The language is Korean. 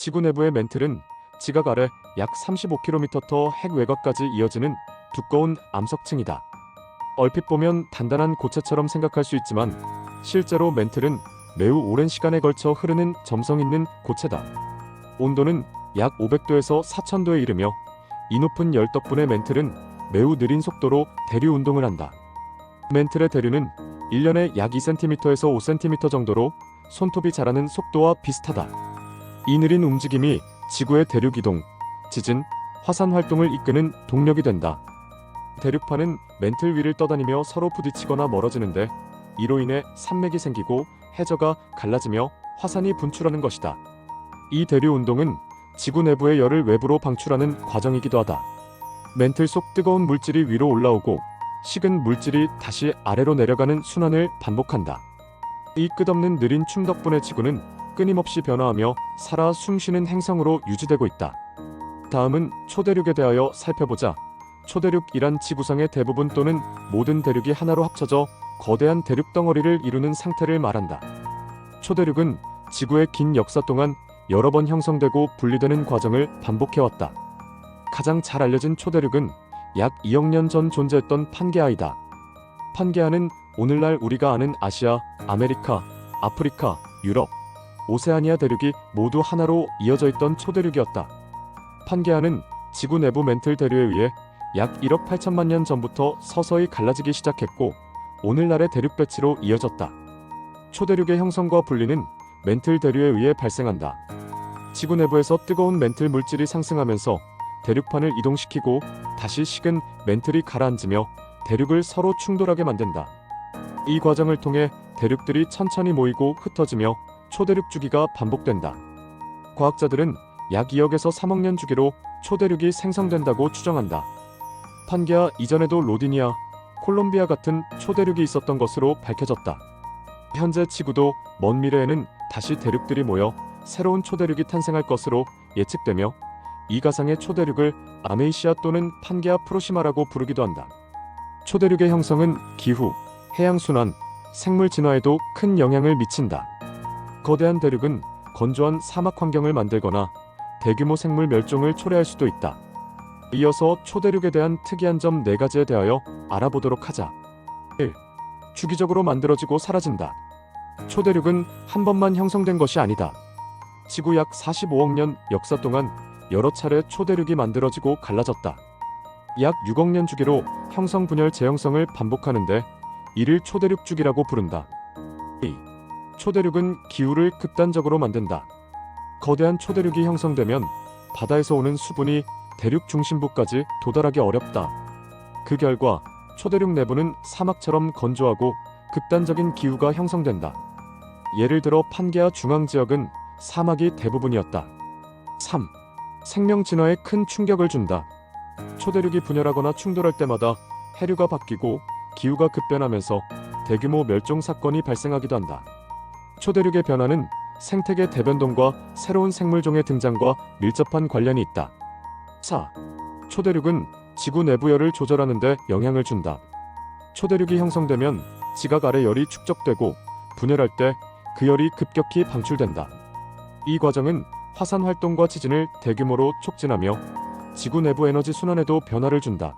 지구 내부의 멘틀은 지각 아래 약 35km 터핵 외곽까지 이어지는 두꺼운 암석층이다. 얼핏 보면 단단한 고체처럼 생각할 수 있지만 실제로 멘틀은 매우 오랜 시간에 걸쳐 흐르는 점성 있는 고체다. 온도는 약 500도에서 4000도에 이르며 이 높은 열 덕분에 멘틀은 매우 느린 속도로 대류 운동을 한다. 멘틀의 대류는 1년에 약 2cm에서 5cm 정도로 손톱이 자라는 속도와 비슷하다. 이 느린 움직임이 지구의 대륙 이동, 지진, 화산 활동을 이끄는 동력이 된다. 대륙파는 멘틀 위를 떠다니며 서로 부딪히거나 멀어지는데 이로 인해 산맥이 생기고 해저가 갈라지며 화산이 분출하는 것이다. 이 대류 운동은 지구 내부의 열을 외부로 방출하는 과정이기도 하다. 멘틀 속 뜨거운 물질이 위로 올라오고 식은 물질이 다시 아래로 내려가는 순환을 반복한다. 이 끝없는 느린 춤 덕분에 지구는 끊임없이 변화하며 살아 숨쉬는 행성으로 유지되고 있다. 다음은 초대륙에 대하여 살펴보자. 초대륙이란 지구상의 대부분 또는 모든 대륙이 하나로 합쳐져 거대한 대륙 덩어리를 이루는 상태를 말한다. 초대륙은 지구의 긴 역사 동안 여러 번 형성되고 분리되는 과정을 반복해왔다. 가장 잘 알려진 초대륙은 약 2억 년 전 존재했던 판게아이다. 판게아는 오늘날 우리가 아는 아시아, 아메리카, 아프리카, 유럽, 오세아니아 대륙이 모두 하나로 이어져 있던 초대륙이었다. 판게아는 지구 내부 멘틀 대류에 의해 약 1억 8천만 년 전부터 서서히 갈라지기 시작했고 오늘날의 대륙 배치로 이어졌다. 초대륙의 형성과 분리는 멘틀 대류에 의해 발생한다. 지구 내부에서 뜨거운 멘틀 물질이 상승하면서 대륙판을 이동시키고 다시 식은 멘틀이 가라앉으며 대륙을 서로 충돌하게 만든다. 이 과정을 통해 대륙들이 천천히 모이고 흩어지며 초대륙 주기가 반복된다. 과학자들은 약 2억에서 3억 년 주기로 초대륙이 생성된다고 추정한다. 판게아 이전에도 로디니아, 콜롬비아 같은 초대륙이 있었던 것으로 밝혀졌다. 현재 지구도 먼 미래에는 다시 대륙들이 모여 새로운 초대륙이 탄생할 것으로 예측되며 이 가상의 초대륙을 아메이시아 또는 판게아 프로시마라고 부르기도 한다. 초대륙의 형성은 기후, 해양 순환, 생물 진화에도 큰 영향을 미친다. 거대한 대륙은 건조한 사막 환경을 만들거나 대규모 생물 멸종을 초래할 수도 있다. 이어서 초대륙에 대한 특이한 점 4가지에 대하여 알아보도록 하자. 1. 주기적으로 만들어지고 사라진다. 초대륙은 한 번만 형성된 것이 아니다. 지구 약 45억 년 역사 동안 여러 차례 초대륙이 만들어지고 갈라졌다. 약 6억 년 주기로 형성 분열 재형성을 반복하는데 이를 초대륙 주기라고 부른다. 2. 초대륙은 기후를 극단적으로 만든다. 거대한 초대륙이 형성되면 바다에서 오는 수분이 대륙 중심부까지 도달하기 어렵다. 그 결과 초대륙 내부는 사막처럼 건조하고 극단적인 기후가 형성된다. 예를 들어 판게아 중앙 지역은 사막이 대부분이었다. 3. 생명 진화에 큰 충격을 준다. 초대륙이 분열하거나 충돌할 때마다 해류가 바뀌고 기후가 급변하면서 대규모 멸종 사건이 발생하기도 한다. 초대륙의 변화는 생태계 대변동과 새로운 생물종의 등장과 밀접한 관련이 있다. 4. 초대륙은 지구 내부 열을 조절하는 데 영향을 준다. 초대륙이 형성되면 지각 아래 열이 축적되고 분열할 때 그 열이 급격히 방출된다. 이 과정은 화산 활동과 지진을 대규모로 촉진하며 지구 내부 에너지 순환에도 변화를 준다.